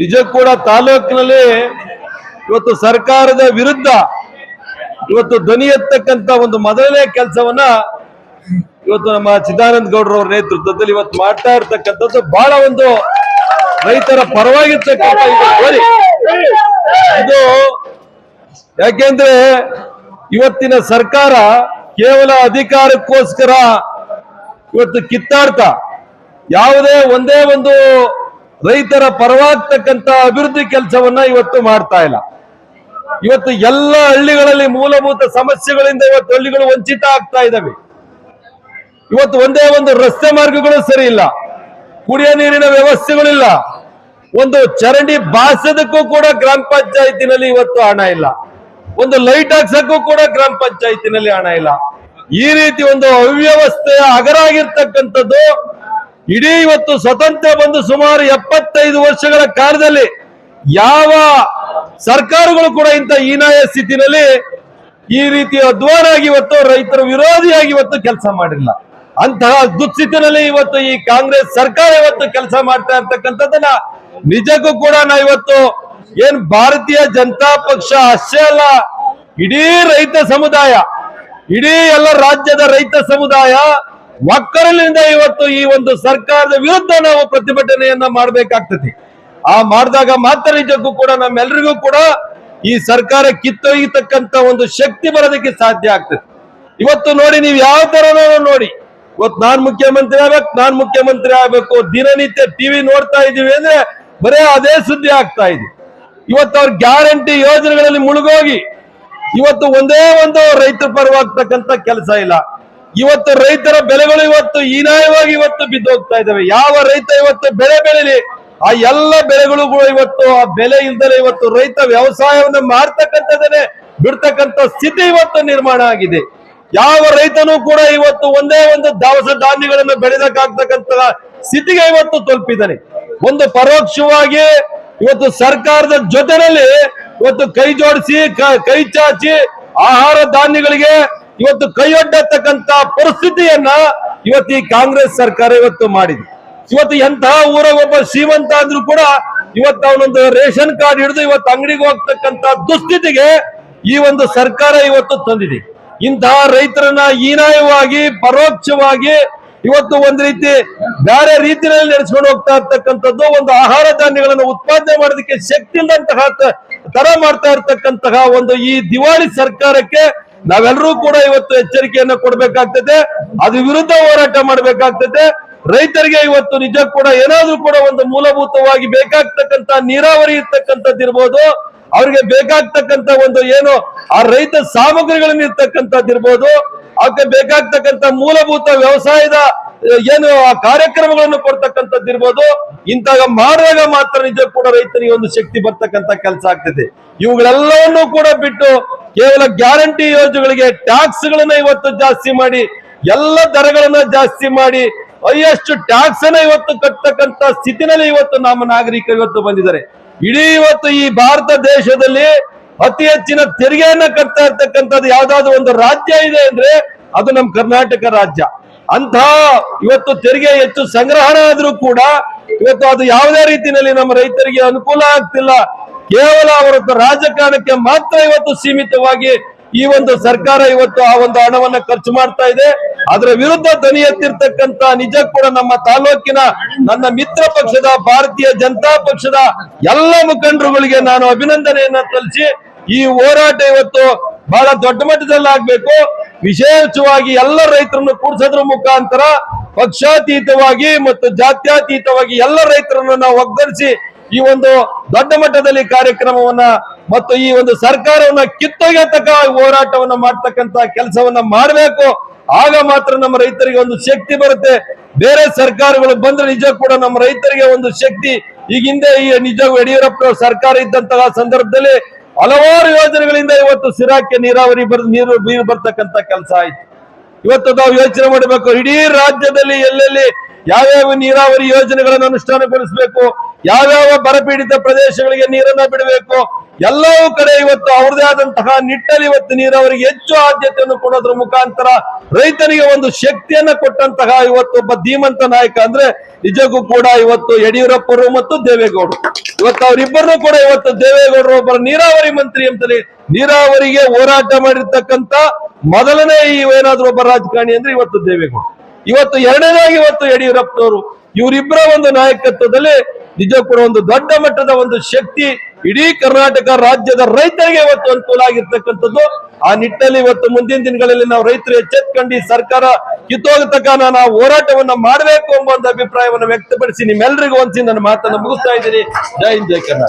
ನಿಜ ಕೂಡ ತಾಲೂಕಿನಲ್ಲಿ ಇವತ್ತು ಸರ್ಕಾರದ ವಿರುದ್ಧ ಇವತ್ತು ಧ್ವನಿ ಎತ್ತಕ್ಕಂತ ಒಂದು ಮೊದಲನೇ ಕೆಲಸವನ್ನ ಇವತ್ತು ನಮ್ಮ ಚಿದಾನಂದ ಗೌಡ್ರವ್ರ ನೇತೃತ್ವದಲ್ಲಿ ಇವತ್ತು ಮಾಡ್ತಾ ಇರ್ತಕ್ಕಂಥದ್ದು ಬಹಳ ಒಂದು ರೈತರ ಪರವಾಗಿರ್ತಕ್ಕಂಥ ಇದು ಯಾಕೆಂದ್ರೆ ಇವತ್ತಿನ ಸರ್ಕಾರ ಕೇವಲ ಅಧಿಕಾರಕ್ಕೋಸ್ಕರ ಇವತ್ತು ಕಿತ್ತಾಡ್ತಾ ಯಾವುದೇ ಒಂದೇ ಒಂದು ರೈತರ ಪರವಾಗ್ತಕ್ಕಂತ ಅಭಿವೃದ್ಧಿ ಕೆಲಸವನ್ನ ಇವತ್ತು ಮಾಡ್ತಾ ಇಲ್ಲ. ಇವತ್ತು ಎಲ್ಲ ಹಳ್ಳಿಗಳಲ್ಲಿ ಮೂಲಭೂತ ಸಮಸ್ಯೆಗಳಿಂದ ಇವತ್ತು ಹಳ್ಳಿಗಳು ವಂಚಿತ ಆಗ್ತಾ ಇದ್ದಾವೆ. ಇವತ್ತು ಒಂದೇ ಒಂದು ರಸ್ತೆ ಮಾರ್ಗಗಳು ಸರಿ ಇಲ್ಲ. ಕುಡಿಯೋ ನೀರಿನ ವ್ಯವಸ್ಥೆಗಳಿಲ್ಲ. ಒಂದು ಚರಂಡಿ ಬಾಸದಕ್ಕೂ ಕೂಡ ಗ್ರಾಮ ಪಂಚಾಯತಿನಲ್ಲಿ ಇವತ್ತು ಹಣ ಇಲ್ಲ. ಒಂದು ಲೈಟ್ ಹಾಕ್ಸಕ್ಕೂ ಕೂಡ ಗ್ರಾಮ ಪಂಚಾಯತಿನಲ್ಲಿ ಹಣ ಇಲ್ಲ. ಈ ರೀತಿ ಒಂದು ಅವ್ಯವಸ್ಥೆಯ ಅಗರಾಗಿರ್ತಕ್ಕಂಥದ್ದು ಇಡೀ ಇವತ್ತು ಸ್ವತಂತ್ರ ಬಂದು ಸುಮಾರು ಎಪ್ಪತ್ತೈದು ವರ್ಷಗಳ ಕಾಲದಲ್ಲಿ ಯಾವ ಸರ್ಕಾರಗಳು ಕೂಡ ಇಂಥ ಹೀನಾಯ ಸ್ಥಿತಿನಲ್ಲಿ ಈ ರೀತಿ ಅಧ್ವಾನಾಗಿ ಇವತ್ತು ರೈತರ ವಿರೋಧಿಯಾಗಿ ಇವತ್ತು ಕೆಲಸ ಮಾಡಿಲ್ಲ. ಅಂತಹ ದುಸ್ಥಿತಿನಲ್ಲಿ ಇವತ್ತು ಈ ಕಾಂಗ್ರೆಸ್ ಸರ್ಕಾರ ಇವತ್ತು ಕೆಲಸ ಮಾಡ್ತಾ ಇರ್ತಕ್ಕಂಥದ್ದನ್ನ ನಿಜಕ್ಕೂ ಕೂಡ ನಾ ಇವತ್ತು ಏನ್ ಭಾರತೀಯ ಜನತಾ ಪಕ್ಷ ಅಷ್ಟೇ ಅಲ್ಲ, ಇಡೀ ರೈತ ಸಮುದಾಯ, ಇಡೀ ಎಲ್ಲ ರಾಜ್ಯದ ರೈತ ಸಮುದಾಯ ಒಕ್ಕರಲಿಂದ ಇವತ್ತು ಈ ಒಂದು ಸರ್ಕಾರದ ವಿರುದ್ಧ ನಾವು ಪ್ರತಿಭಟನೆಯನ್ನ ಮಾಡಬೇಕಾಗ್ತದೆ. ಆ ಮಾಡಿದಾಗ ಮಾತ್ರ ನಿಜಕ್ಕೂ ಕೂಡ ನಮ್ಮೆಲ್ಲರಿಗೂ ಕೂಡ ಈ ಸರ್ಕಾರ ಕಿತ್ತೊಯ್ಯತಕ್ಕಂತ ಒಂದು ಶಕ್ತಿ ಬರೋದಕ್ಕೆ ಸಾಧ್ಯ ಆಗ್ತದೆ. ಇವತ್ತು ನೋಡಿ ನೀವು ಯಾವ ತರನೋ ನೋಡಿ, ಇವತ್ತು ನಾನ್ ಮುಖ್ಯಮಂತ್ರಿ ಆಗ್ಬೇಕು, ನಾನ್ ಮುಖ್ಯಮಂತ್ರಿ ಆಗ್ಬೇಕು, ದಿನನಿತ್ಯ ಟಿವಿ ನೋಡ್ತಾ ಇದೀವಿ ಅಂದ್ರೆ ಬರೇ ಅದೇ ಸುದ್ದಿ ಆಗ್ತಾ ಇದೆ. ಇವತ್ತು ಅವ್ರ ಗ್ಯಾರಂಟಿ ಯೋಜನೆಗಳಲ್ಲಿ ಮುಳುಗೋಗಿ, ಇವತ್ತು ಒಂದೇ ಒಂದು ರೈತರ ಪರವಾಗ್ತಕ್ಕಂತ ಕೆಲಸ ಇಲ್ಲ. ಇವತ್ತು ರೈತರ ಬೆಲೆಗಳು ಇವತ್ತು ಹೀನಾಯವಾಗಿ ಇವತ್ತು ಬಿದ್ದೋಗ್ತಾ ಇದ್ದಾವೆ. ಯಾವ ರೈತ ಇವತ್ತು ಬೆಳೆ ಬೆಳಿಲಿ? ಆ ಎಲ್ಲ ಬೆಳೆಗಳು ಕೂಡ ಇವತ್ತು ಆ ಬೆಲೆ ಇಲ್ದಲೆ ಇವತ್ತು ರೈತ ವ್ಯವಸಾಯವನ್ನು ಮಾಡ್ತಕ್ಕಂಥದ್ದೇ ಬಿಡ್ತಕ್ಕಂಥ ಸ್ಥಿತಿ ಇವತ್ತು ನಿರ್ಮಾಣ ಆಗಿದೆ. ಯಾವ ರೈತನೂ ಕೂಡ ಇವತ್ತು ಒಂದೇ ಒಂದು ದವಸ ಧಾನ್ಯಗಳನ್ನು ಬೆಳೆದಕ್ಕಾಗ್ತಕ್ಕಂತ ಸ್ಥಿತಿಗೆ ಇವತ್ತು ತಲುಪಿದ್ದಾನೆ. ಒಂದು ಪರೋಕ್ಷವಾಗಿ ಇವತ್ತು ಸರ್ಕಾರದ ಜೊತೆನಲ್ಲಿ ಇವತ್ತು ಕೈ ಜೋಡಿಸಿ ಕೈ ಚಾಚಿ ಆಹಾರ ಧಾನ್ಯಗಳಿಗೆ ಇವತ್ತು ಕೈಯೊಡ್ಡತಕ್ಕಂತ ಪರಿಸ್ಥಿತಿಯನ್ನ ಇವತ್ತು ಈ ಕಾಂಗ್ರೆಸ್ ಸರ್ಕಾರ ಇವತ್ತು ಮಾಡಿದೆ. ಇವತ್ತು ಎಂತಹ ಊರ ಒಬ್ಬ ಶ್ರೀಮಂತ ಆದ್ರೂ ಕೂಡ ಇವತ್ತು ಅವನೊಂದು ರೇಷನ್ ಕಾರ್ಡ್ ಹಿಡಿದು ಇವತ್ತು ಅಂಗಡಿಗೆ ಹೋಗ್ತಕ್ಕಂತ ದುಸ್ಥಿತಿಗೆ ಈ ಒಂದು ಸರ್ಕಾರ ಇವತ್ತು ತಂದಿದೆ. ಇಂತಹ ರೈತರನ್ನ ಹೀನಾಯವಾಗಿ, ಪರೋಕ್ಷವಾಗಿ ಇವತ್ತು ಒಂದ್ ರೀತಿ ಬೇರೆ ರೀತಿಯಲ್ಲಿ ನಡೆಸ್ಕೊಂಡು ಹೋಗ್ತಾ ಇರ್ತಕ್ಕಂಥದ್ದು, ಒಂದು ಆಹಾರ ಧಾನ್ಯಗಳನ್ನು ಉತ್ಪಾದನೆ ಮಾಡೋದಕ್ಕೆ ಶಕ್ತಿ ಇಲ್ಲದಂತಹ ತರ ಮಾಡ್ತಾ ಇರ್ತಕ್ಕಂತಹ ಒಂದು ಈ ದಿವಾಳಿ ಸರ್ಕಾರಕ್ಕೆ ನಾವೆಲ್ಲರೂ ಕೂಡ ಇವತ್ತು ಎಚ್ಚರಿಕೆಯನ್ನ ಕೊಡಬೇಕಾಗ್ತದೆ ಅದ್ರ ವಿರುದ್ಧ ಹೋರಾಟ ಮಾಡಬೇಕಾಗ್ತದೆ. ರೈತರಿಗೆ ಇವತ್ತು ನಿಜ ಕೂಡ ಏನಾದ್ರೂ ಕೂಡ ಒಂದು ಮೂಲಭೂತವಾಗಿ ಬೇಕಾಗ್ತಕ್ಕಂತ ನೀರಾವರಿ ಇರ್ತಕ್ಕಂಥದ್ದಿರ್ಬೋದು ಅವ್ರಿಗೆ ಬೇಕಾಗ್ತಕ್ಕಂತ ಒಂದು ಏನು, ಆ ರೈತ ಸಾಮಗ್ರಿಗಳನ್ನ ಇರ್ತಕ್ಕಂಥದ್ದಿರ್ಬೋದು ಅವಕ್ಕೆ ಬೇಕಾಗ್ತಕ್ಕಂತ ಮೂಲಭೂತ ವ್ಯವಸಾಯದ ಏನು ಆ ಕಾರ್ಯಕ್ರಮಗಳನ್ನು ಕೊಡ್ತಕ್ಕಂಥದ್ದಿರ್ಬೋದು ಇಂತಹ ಮಾಡಿದಾಗ ಮಾತ್ರ ನಿಜ ಕೂಡ ರೈತರಿಗೆ ಒಂದು ಶಕ್ತಿ ಬರ್ತಕ್ಕಂತ ಕೆಲಸ ಆಗ್ತದೆ. ಇವುಗಳೆಲ್ಲವನ್ನೂ ಕೂಡ ಬಿಟ್ಟು ಕೇವಲ ಗ್ಯಾರಂಟಿ ಯೋಜನೆಗಳಿಗೆ ಟ್ಯಾಕ್ಸ್ ಗಳನ್ನ ಇವತ್ತು ಜಾಸ್ತಿ ಮಾಡಿ, ಎಲ್ಲ ದರಗಳನ್ನ ಜಾಸ್ತಿ ಮಾಡಿ, ಹೈಯೆಸ್ಟ್ ಟ್ಯಾಕ್ಸ್ ಅನ್ನ ಇವತ್ತು ಕಟ್ಟತಕ್ಕಂತ ಸ್ಥಿತಿನಲ್ಲಿ ಇವತ್ತು ನಮ್ಮ ನಾಗರಿಕರು ಇವತ್ತು ಬಂದಿದ್ದಾರೆ. ಇಡೀ ಇವತ್ತು ಈ ಭಾರತ ದೇಶದಲ್ಲಿ ಅತಿ ಹೆಚ್ಚಿನ ತೆರಿಗೆಯನ್ನ ಕಟ್ತಾ ಇರ್ತಕ್ಕಂಥದ್ದು ಯಾವ್ದಾದ್ರು ಒಂದು ರಾಜ್ಯ ಇದೆ ಅಂದ್ರೆ ಅದು ನಮ್ಮ ಕರ್ನಾಟಕ ರಾಜ್ಯ. ಅಂತ ಇವತ್ತು ತೆರಿಗೆ ಹೆಚ್ಚು ಸಂಗ್ರಹಣ ಆದ್ರೂ ಕೂಡ ಇವತ್ತು ಅದು ಯಾವುದೇ ರೀತಿಯಲ್ಲಿ ನಮ್ಮ ರೈತರಿಗೆ ಅನುಕೂಲ ಆಗ್ತಿಲ್ಲ. ಕೇವಲ ಅವರ ರಾಜಕಾರಣಕ್ಕೆ ಮಾತ್ರ ಇವತ್ತು ಸೀಮಿತವಾಗಿ ಈ ಒಂದು ಸರ್ಕಾರ ಇವತ್ತು ಆ ಒಂದು ಹಣವನ್ನ ಖರ್ಚು ಮಾಡ್ತಾ ಇದೆ. ಅದರ ವಿರುದ್ಧ ಧ್ವನಿ ಎತ್ತಿರ್ತಕ್ಕಂತ ನಿಜ ಕೂಡ ನಮ್ಮ ತಾಲೂಕಿನ ನನ್ನ ಮಿತ್ರ ಪಕ್ಷದ, ಭಾರತೀಯ ಜನತಾ ಪಕ್ಷದ ಎಲ್ಲ ಮುಖಂಡರುಗಳಿಗೆ ನಾನು ಅಭಿನಂದನೆಯನ್ನ ಸಲ್ಲಿಸಿ ಈ ಹೋರಾಟ ಇವತ್ತು ಬಹಳ ದೊಡ್ಡ ಮಟ್ಟದಲ್ಲಿ ಆಗ್ಬೇಕು ವಿಶೇಷವಾಗಿ ಎಲ್ಲ ರೈತರನ್ನು ಕೂಡಿಸೋದ್ರ ಮುಖಾಂತರ ಪಕ್ಷಾತೀತವಾಗಿ ಮತ್ತು ಜಾತ್ಯಾತೀತವಾಗಿ ಎಲ್ಲ ರೈತರನ್ನು ನಾವು ಒಗ್ಗರಿಸಿ ಈ ಒಂದು ದೊಡ್ಡ ಮಟ್ಟದಲ್ಲಿ ಕಾರ್ಯಕ್ರಮವನ್ನ ಮತ್ತು ಈ ಒಂದು ಸರ್ಕಾರವನ್ನ ಕಿತ್ತೊಗೆತಕ್ಕ ಹೋರಾಟವನ್ನ ಮಾಡ್ತಕ್ಕಂತ ಕೆಲಸವನ್ನ ಮಾಡಬೇಕು. ಆಗ ಮಾತ್ರ ನಮ್ಮ ರೈತರಿಗೆ ಒಂದು ಶಕ್ತಿ ಬರುತ್ತೆ. ಬೇರೆ ಸರ್ಕಾರಗಳು ಬಂದ್ರೆ ನಿಜ ಕೂಡ ನಮ್ಮ ರೈತರಿಗೆ ಒಂದು ಶಕ್ತಿ. ಈಗ ಹಿಂದೆ ಈ ನಿಜ ಯಡಿಯೂರಪ್ಪ ಸರ್ಕಾರ ಇದ್ದಂತಹ ಸಂದರ್ಭದಲ್ಲಿ ಹಲವಾರು ಯೋಜನೆಗಳಿಂದ ಇವತ್ತು ಸಿರಾಕ್ಕೆ ನೀರಾವರಿ ಬರ್, ನೀರು ನೀರು ಬರ್ತಕ್ಕಂತ ಕೆಲಸ ಆಯ್ತು. ಇವತ್ತು ನಾವು ಯೋಚನೆ ಮಾಡಬೇಕು, ಇಡೀ ರಾಜ್ಯದಲ್ಲಿ ಎಲ್ಲೆಲ್ಲಿ ಯಾವ್ಯಾವ ನೀರಾವರಿ ಯೋಜನೆಗಳನ್ನು ಅನುಷ್ಠಾನಗೊಳಿಸಬೇಕು ಯಾವ್ಯಾವ ಬರಪೀಡಿತ ಪ್ರದೇಶಗಳಿಗೆ ನೀರನ್ನ ಬಿಡಬೇಕು? ಎಲ್ಲವೂ ಕಡೆ ಇವತ್ತು ಅವ್ರದೇ ಆದಂತಹ ನಿಟ್ಟಲ್ಲಿ ಇವತ್ತು ನೀರಾವರಿಗೆ ಹೆಚ್ಚು ಆದ್ಯತೆಯನ್ನು ಕೊಡೋದ್ರ ಮುಖಾಂತರ ರೈತರಿಗೆ ಒಂದು ಶಕ್ತಿಯನ್ನ ಕೊಟ್ಟಂತಹ ಇವತ್ತು ಒಬ್ಬ ಧೀಮಂತ ನಾಯಕ ಅಂದ್ರೆ ನಿಜಕ್ಕೂ ಕೂಡ ಇವತ್ತು ಯಡಿಯೂರಪ್ಪರು ಮತ್ತು ದೇವೇಗೌಡರು. ಇವತ್ತು ಅವರಿಬ್ಬರನ್ನು ಕೂಡ ಇವತ್ತು ದೇವೇಗೌಡರು ಒಬ್ಬರ ನೀರಾವರಿ ಮಂತ್ರಿ ಅಂತಲೇ ನೀರಾವರಿಗೆ ಹೋರಾಟ ಮಾಡಿರ್ತಕ್ಕಂತ ಮೊದಲನೇ ಈ ಏನಾದ್ರೂ ಒಬ್ಬ ರಾಜಕಾರಣಿ ಅಂದ್ರೆ ಇವತ್ತು ದೇವೇಗೌಡ. ಇವತ್ತು ಎರಡನೇದಾಗಿ ಇವತ್ತು ಯಡಿಯೂರಪ್ಪನವರು. ಇವರಿಬ್ಬರ ಒಂದು ನಾಯಕತ್ವದಲ್ಲಿ ನಿಜ ಒಂದು ದೊಡ್ಡ ಮಟ್ಟದ ಒಂದು ಶಕ್ತಿ ಇಡೀ ಕರ್ನಾಟಕ ರಾಜ್ಯದ ರೈತರಿಗೆ ಇವತ್ತು ಅನುಕೂಲ ಆಗಿರ್ತಕ್ಕಂಥದ್ದು ಆ ನಿಟ್ಟಿನಲ್ಲಿ ಇವತ್ತು ಮುಂದಿನ ದಿನಗಳಲ್ಲಿ ನಾವು ರೈತರು ಎಚ್ಚೆತ್ಕೊಂಡು ಸರ್ಕಾರ ಸರ್ಕಾರ ಕಿತ್ತೋಗತಕ್ಕ ನಾವು ಹೋರಾಟವನ್ನ ಮಾಡಬೇಕು ಎಂಬ ಒಂದು ಅಭಿಪ್ರಾಯವನ್ನು ವ್ಯಕ್ತಪಡಿಸಿ ನಿಮ್ಮೆಲ್ಲರಿಗೂ ಒಂದ್ಸಿ ನನ್ನ ಮಾತನ್ನು ಮುಗಿಸ್ತಾ ಇದ್ದೀನಿ. ಜೈ ಹಿಂದ್, ಜೈ ಕರ್ನಾಟಕ.